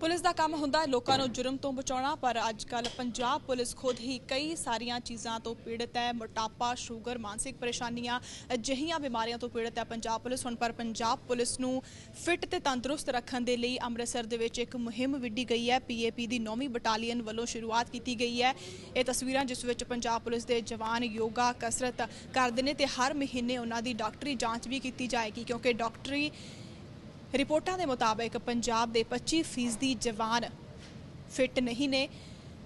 Police ਦਾ ਕੰਮ ਹੁੰਦਾ ਹੈ ਲੋਕਾਂ ਨੂੰ ਜੁਰਮ ਤੋਂ ਬਚਾਉਣਾ, ਪਰ ਅੱਜ ਕੱਲ ਪੰਜਾਬ ਪੁਲਿਸ ਖੁਦ ਹੀ ਕਈ ਸਾਰੀਆਂ ਚੀਜ਼ਾਂ ਤੋਂ ਪੀੜਤ ਹੈ। ਮੋਟਾਪਾ, ਸ਼ੂਗਰ, ਮਾਨਸਿਕ ਪਰੇਸ਼ਾਨੀਆਂ, ਅਜਿਹੀਆਂ ਬਿਮਾਰੀਆਂ ਤੋਂ ਪੀੜਤ ਹੈ ਪੰਜਾਬ ਪੁਲਿਸ। ਹੁਣ ਪਰ ਪੰਜਾਬ ਪੁਲਿਸ ਨੂੰ ਫਿੱਟ ਤੇ ਤੰਦਰੁਸਤ ਰੱਖਣ ਦੇ ਲਈ ਅੰਮ੍ਰਿਤਸਰ ਦੇ ਵਿੱਚ ਇੱਕ ਮੁਹਿੰਮ ਵਿੱਢੀ ਗਈ ਹੈ। ਪੀਏਪੀ ਦੀ 9ਵੀਂ ਬਟਾਲੀਅਨ ਵੱਲੋਂ ਸ਼ੁਰੂਆਤ ਕੀਤੀ ਗਈ ਹੈ। ਇਹ ਤਸਵੀਰਾਂ ਜਿਸ ਵਿੱਚ ਪੰਜਾਬ ਪੁਲਿਸ ਦੇ ਜਵਾਨ ਯੋਗਾ ਕਸਰਤ ਕਰਦੇ ਨੇ ਤੇ ਹਰ ਮਹੀਨੇ ਉਹਨਾਂ ਦੀ ਡਾਕਟਰੀ ਜਾਂਚ ਵੀ ਕੀਤੀ ਜਾਏਗੀ, ਕਿਉਂਕਿ ਡਾਕਟਰੀ ਰਿਪੋਰਟਾਂ ਦੇ ਮੁਤਾਬਕ ਪੰਜਾਬ ਦੇ 25% ਜਵਾਨ ਫਿੱਟ ਨਹੀਂ ਨੇ,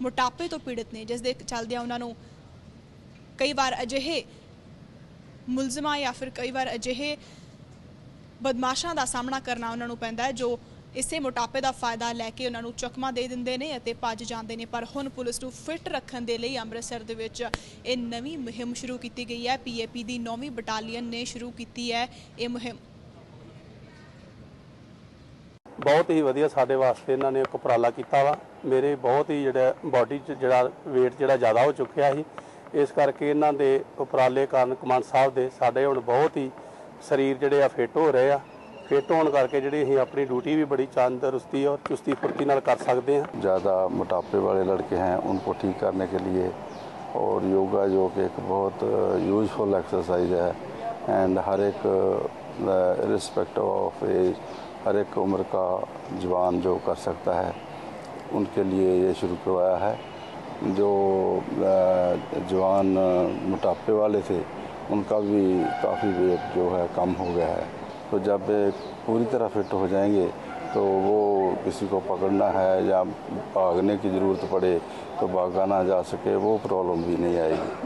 ਮੋਟਾਪੇ ਤੋਂ ਪੀੜਤ ਨੇ, ਜਿਸ ਦੇ ਚੱਲਦਿਆਂ ਉਹਨਾਂ ਨੂੰ ਕਈ ਵਾਰ ਅਜਿਹੇ ਮੁਲਜ਼ਮਾਂ ਜਾਂ ਫਿਰ ਕਈ ਵਾਰ ਅਜਿਹੇ ਬਦਮਾਸ਼ਾਂ ਦਾ ਸਾਹਮਣਾ ਕਰਨਾ ਉਹਨਾਂ ਨੂੰ ਪੈਂਦਾ ਹੈ, ਜੋ ਇਸੇ ਮੋਟਾਪੇ ਦਾ ਫਾਇਦਾ ਲੈ ਕੇ ਉਹਨਾਂ ਨੂੰ ਚਕਮਾ ਦੇ ਦਿੰਦੇ ਨੇ ਅਤੇ ਭੱਜ ਜਾਂਦੇ ਨੇ। ਪਰ ਹੁਣ ਪੁਲਿਸ ਨੂੰ ਫਿੱਟ ਰੱਖਣ ਦੇ ਲਈ ਅੰਮ੍ਰਿਤਸਰ ਦੇ ਵਿੱਚ ਇਹ ਨਵੀਂ ਮੁਹਿੰਮ ਸ਼ੁਰੂ ਕੀਤੀ ਗਈ ਹੈ। ਪੀਏਪੀ ਦੀ 9ਵੀਂ ਬਟਾਲੀਅਨ ਨੇ ਸ਼ੁਰੂ ਕੀਤੀ ਹੈ ਇਹ ਮੁਹਿੰਮ। ਬਹੁਤ ਹੀ ਵਧੀਆ ਸਾਡੇ ਵਾਸਤੇ ਇਹਨਾਂ ਨੇ ਇੱਕ ਉਪਰਾਲਾ ਕੀਤਾ ਵਾ ਮੇਰੇ ਬਹੁਤ ਹੀ ਜਿਹੜਾ ਬਾਡੀ 'ਚ ਜਿਹੜਾ weight ਜਿਹੜਾ ਜ਼ਿਆਦਾ ਹੋ ਚੁੱਕਿਆ ਸੀ ਇਸ ਕਰਕੇ ਇਹਨਾਂ ਦੇ ਉਪਰਾਲੇ ਕਾਰਨ ਕਮਾਨ ਸਾਹਿਬ ਦੇ ਸਾਡੇ ਹੁਣ ਬਹੁਤ ਹੀ ਸਰੀਰ ਜਿਹੜੇ ਆ ਫਿੱਟ ਹੋ ਰਹੇ ਆ ਫਿੱਟ ਹੋਣ ਕਰਕੇ ਜਿਹੜੀ ਅਸੀਂ ਆਪਣੀ ਡਿਊਟੀ ਵੀ ਬੜੀ ਤੰਦਰੁਸਤੀ ਔਰ ਚੁਸਤੀ ਫੁਰਤੀ ਨਾਲ ਕਰ ਸਕਦੇ ਹਾਂ ज़्यादा मोटापे वाले लड़के हैं उनको ठीक करने के लिए और योगा जो कि एक बहुत यूजफुल एक्सरसाइज है एंड हर एक रिस्पेक्ट ऑफ़ एज हर एक उम्र का जवान जो कर सकता है, उनके लिए ये शुरू करवाया है। जो जवान मोटापे वाले थे, उनका भी काफ़ी वेट जो है कम हो गया है। तो जब पूरी तरह फिट हो जाएँगे तो वो किसी को पकड़ना है या भागने की ज़रूरत पड़े तो भागा ना जा सके, वो प्रॉब्लम भी नहीं आएगी।